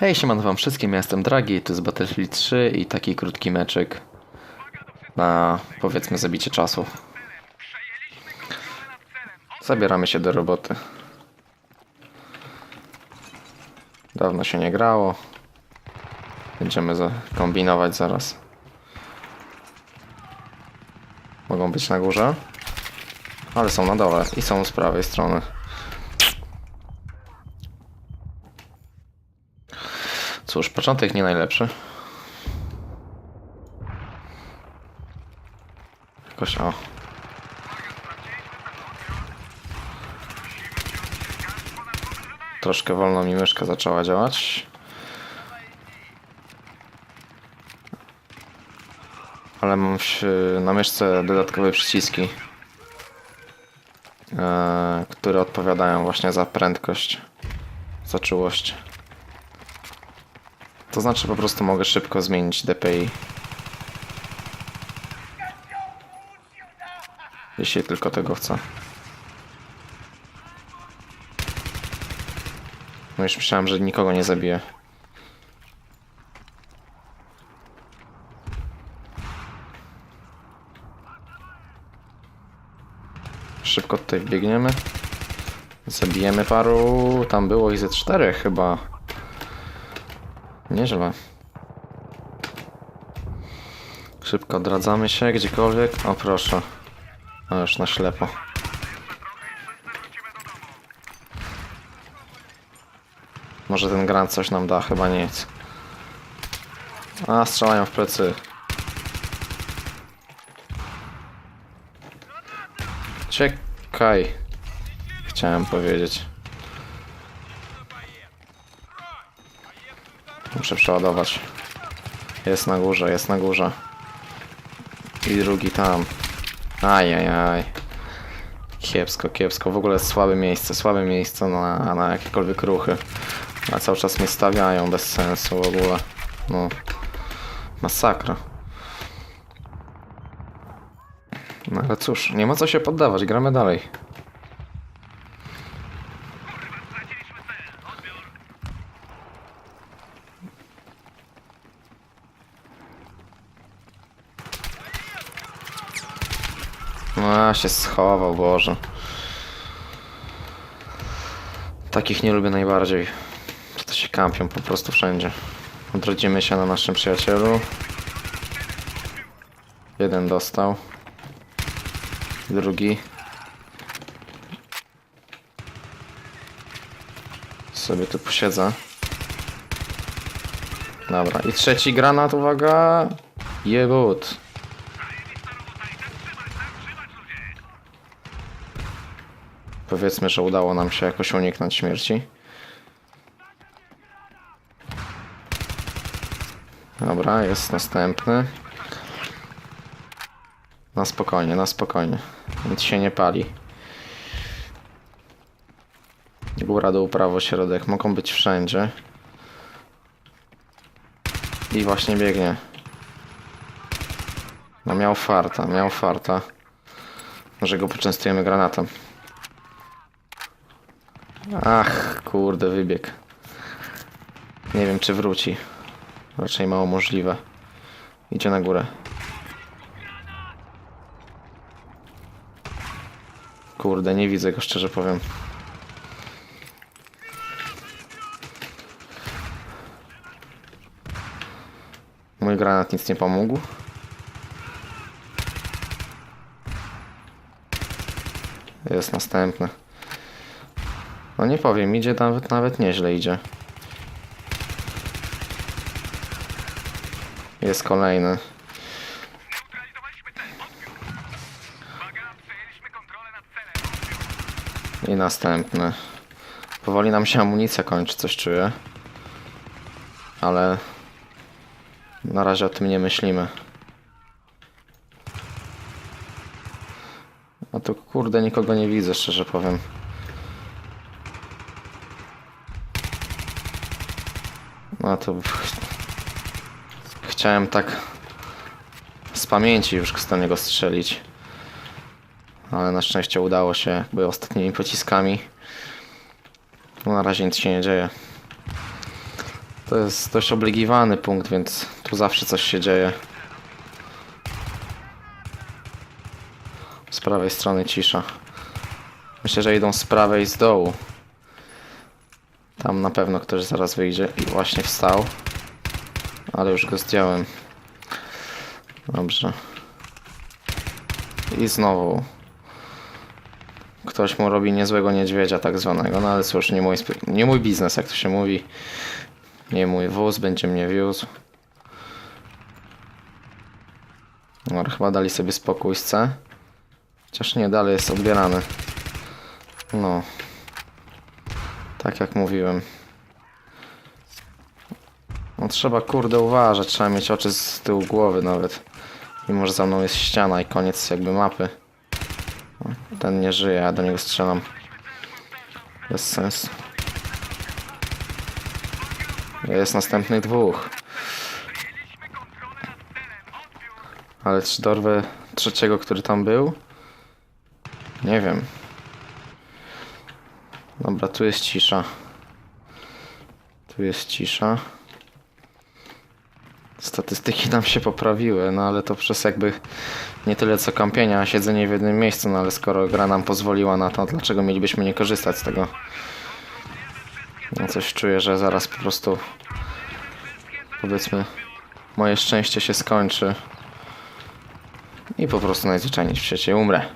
Hej, siemano wam wszystkim, ja jestem Dragi, to jest Battlefield 3 i taki krótki meczek na powiedzmy zabicie czasu. Zabieramy się do roboty. Dawno się nie grało. Będziemy kombinować zaraz. Mogą być na górze, ale są na dole i są z prawej strony. Cóż, początek nie najlepszy. Jakoś o. Troszkę wolno mi myszka zaczęła działać. Ale mam na myszce dodatkowe przyciski, e, które odpowiadają właśnie za prędkość, za czułość. To znaczy po prostu mogę szybko zmienić DPI. Jeśli tylko tego chcę. No już myślałem, że nikogo nie zabiję. Szybko tutaj biegniemy. Zabijemy paru. Tam było ich ze czterech chyba. Nieźle. Szybko odradzamy się gdziekolwiek. O proszę. Już na ślepo. Może ten grant coś nam da, chyba nic. A, strzelają w plecy. Czekaj. Chciałem powiedzieć. Muszę przeładować. Jest na górze, jest na górze. I drugi tam. Ajajaj. Kiepsko, kiepsko. W ogóle słabe miejsce, słabe miejsce na, na jakiekolwiek ruchy. A cały czas mnie stawiają bez sensu w ogóle. No. Masakra. No ale cóż, nie ma co się poddawać, gramy dalej. No, się schował, Boże. Takich nie lubię najbardziej. To się kampią po prostu wszędzie. Odrodzimy się na naszym przyjacielu. Jeden dostał. Drugi. Sobie tu posiedzę. Dobra, i trzeci granat, uwaga. Jebut. Powiedzmy, że udało nam się jakoś uniknąć śmierci. Dobra, jest następny. Na spokojnie, na spokojnie. Nic się nie pali. Góra, dół, prawo, środek. Mogą być wszędzie. I właśnie biegnie. No miał farta, miał farta. Może go poczęstujemy granatem. Ach, kurde, wybieg. Nie wiem, czy wróci. Raczej mało możliwe. Idzie na górę. Kurde, nie widzę go, szczerze powiem. Mój granat nic nie pomógł. Jest następny. No nie powiem, idzie nawet, nawet nieźle idzie. Jest kolejny. I następny. Powoli nam się amunicja kończy, coś czuję. Ale na razie o tym nie myślimy. A tu kurde nikogo nie widzę, szczerze powiem. No to chciałem tak z pamięci już z niego strzelić. Ale na szczęście udało się jakby ostatnimi pociskami. No na razie nic się nie dzieje. To jest dość obligiwany punkt, więc tu zawsze coś się dzieje. Z prawej strony cisza. Myślę, że idą z prawej z dołu. Tam na pewno ktoś zaraz wyjdzie i właśnie wstał. Ale już go zdjąłem. Dobrze. I znowu. Ktoś mu robi niezłego niedźwiedzia tak zwanego, no ale cóż, nie mój, nie mój biznes, jak to się mówi. Nie mój wóz, będzie mnie wiózł. No, chyba dali sobie spokój z C. Chociaż nie, dalej jest odbierany. No. Tak jak mówiłem. No trzeba kurde uważać, trzeba mieć oczy z tyłu głowy nawet. Mimo, że za mną jest ściana i koniec jakby mapy. O, Ten nie żyje, ja do niego strzelam. Bez sensu. Jest następnych dwóch. Ale czy dorwę trzeciego, który tam był? Nie wiem. Dobra, tu jest cisza. Tu jest cisza. Statystyki nam się poprawiły, no ale to przez jakby nie tyle co kampienia, a siedzenie w jednym miejscu, no ale skoro gra nam pozwoliła na to, dlaczego mielibyśmy nie korzystać z tego? No coś czuję, że zaraz po prostu powiedzmy moje szczęście się skończy i po prostu najzwyczajniej w świecie umrę.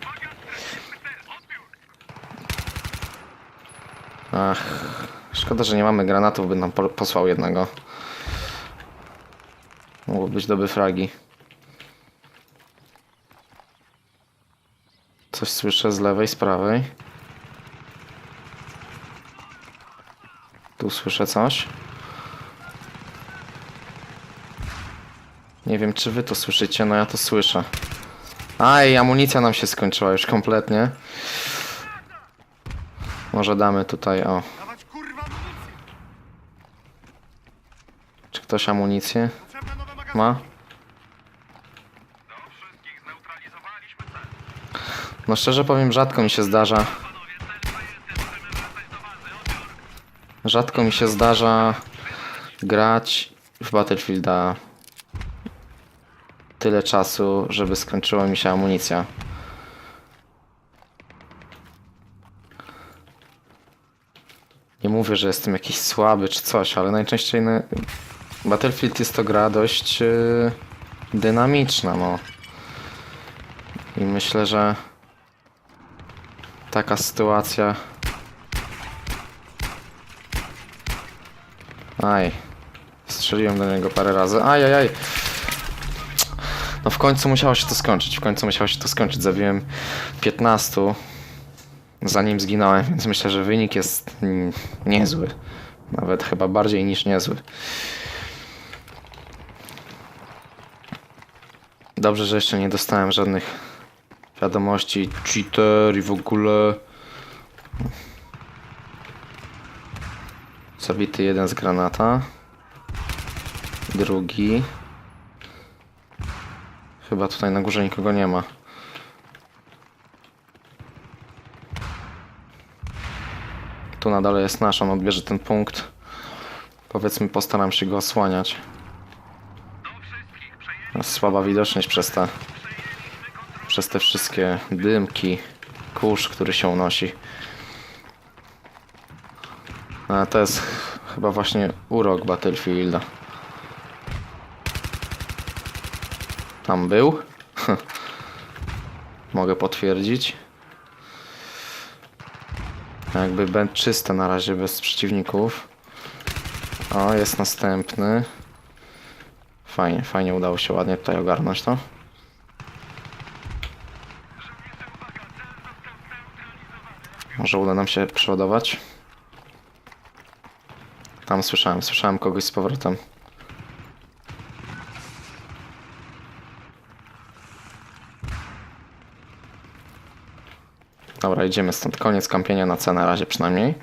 Ach, szkoda, że nie mamy granatów, by nam po- posłał jednego. Mogło być dobre fragi. Coś słyszę z lewej, z prawej. Tu słyszę coś. Nie wiem, czy wy to słyszycie, no ja to słyszę. Aj, amunicja nam się skończyła już kompletnie. Może damy tutaj, o. Czy ktoś amunicję ma? No szczerze powiem, rzadko mi się zdarza. Rzadko mi się zdarza grać w Battlefielda tyle czasu, żeby skończyła mi się amunicja. Mówię, że jestem jakiś słaby czy coś, ale najczęściej na... Battlefield jest to gra dość yy, dynamiczna, no. I myślę, że taka sytuacja Aj. Strzeliłem do niego parę razy. Aj, aj, aj. No w końcu musiało się to skończyć. W końcu musiało się to skończyć. Zabiłem 15 zanim zginąłem, więc myślę, że wynik jest niezły. Nawet chyba bardziej niż niezły. Dobrze, że jeszcze nie dostałem żadnych wiadomości, cheater i w ogóle. Zabity jeden z granata. Drugi. Chyba tutaj na górze nikogo nie ma. Tu nadal jest nasz, on odbierze ten punkt. Powiedzmy, postaram się go osłaniać. Słaba widoczność przez te, przez te wszystkie dymki, kurz, który się unosi. A to jest ch- chyba właśnie urok Battlefielda. Tam był. Mogę potwierdzić. Jakby będ czyste na razie bez przeciwników. O, jest następny. Fajnie, fajnie udało się ładnie tutaj ogarnąć to. Może uda nam się przeładować. Tam słyszałem, słyszałem kogoś z powrotem. Dobra, idziemy stąd. Koniec kampienia na C na razie przynajmniej.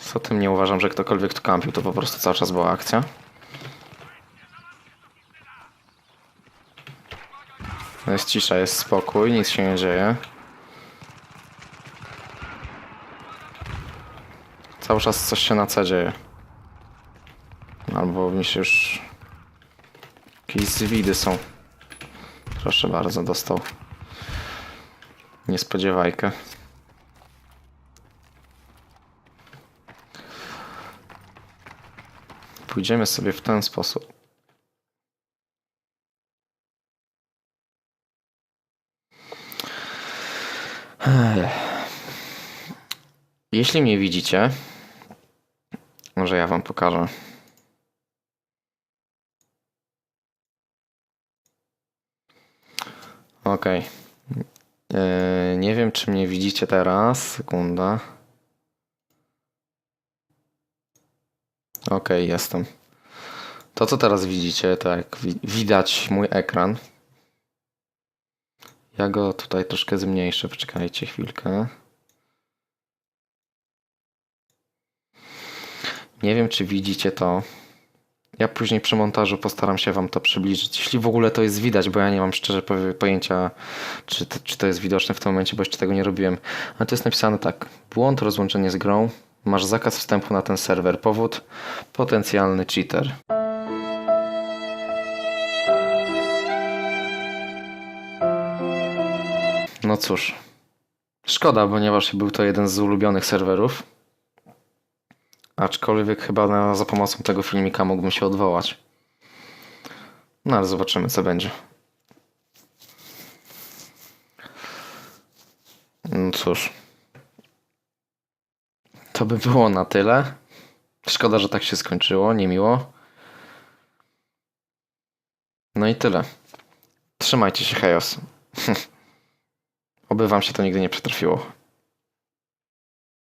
Co tym nie uważam, że ktokolwiek tu kampił, to po prostu cały czas była akcja. Jest cisza, jest spokój, nic się nie dzieje. Cały czas coś się na C dzieje. Albo mi się już... Jakieś zwidy są. Proszę bardzo, dostał. Niespodziewajkę. Pójdziemy sobie w ten sposób. Jeśli mnie widzicie, może ja wam pokażę. Okej. Yy, nie wiem, czy mnie widzicie teraz. Sekunda. Okej, jestem. To, co teraz widzicie, tak, wi- widać mój ekran. Ja go tutaj troszkę zmniejszę, poczekajcie chwilkę. Nie wiem, czy widzicie to. Ja później przy montażu postaram się Wam to przybliżyć. Jeśli w ogóle to jest widać, bo ja nie mam szczerze pojęcia, czy to, czy to jest widoczne w tym momencie, bo jeszcze tego nie robiłem. Ale to jest napisane tak. Błąd, rozłączenie z grą. Masz zakaz wstępu na ten serwer. Powód? Potencjalny cheater. No cóż. Szkoda, ponieważ był to jeden z ulubionych serwerów. Aczkolwiek chyba na, za pomocą tego filmika mógłbym się odwołać. No ale zobaczymy, co będzie. No cóż. To by było na tyle. Szkoda, że tak się skończyło, niemiło. No i tyle. Trzymajcie się, Chaos. Oby wam się to nigdy nie przytrafiło.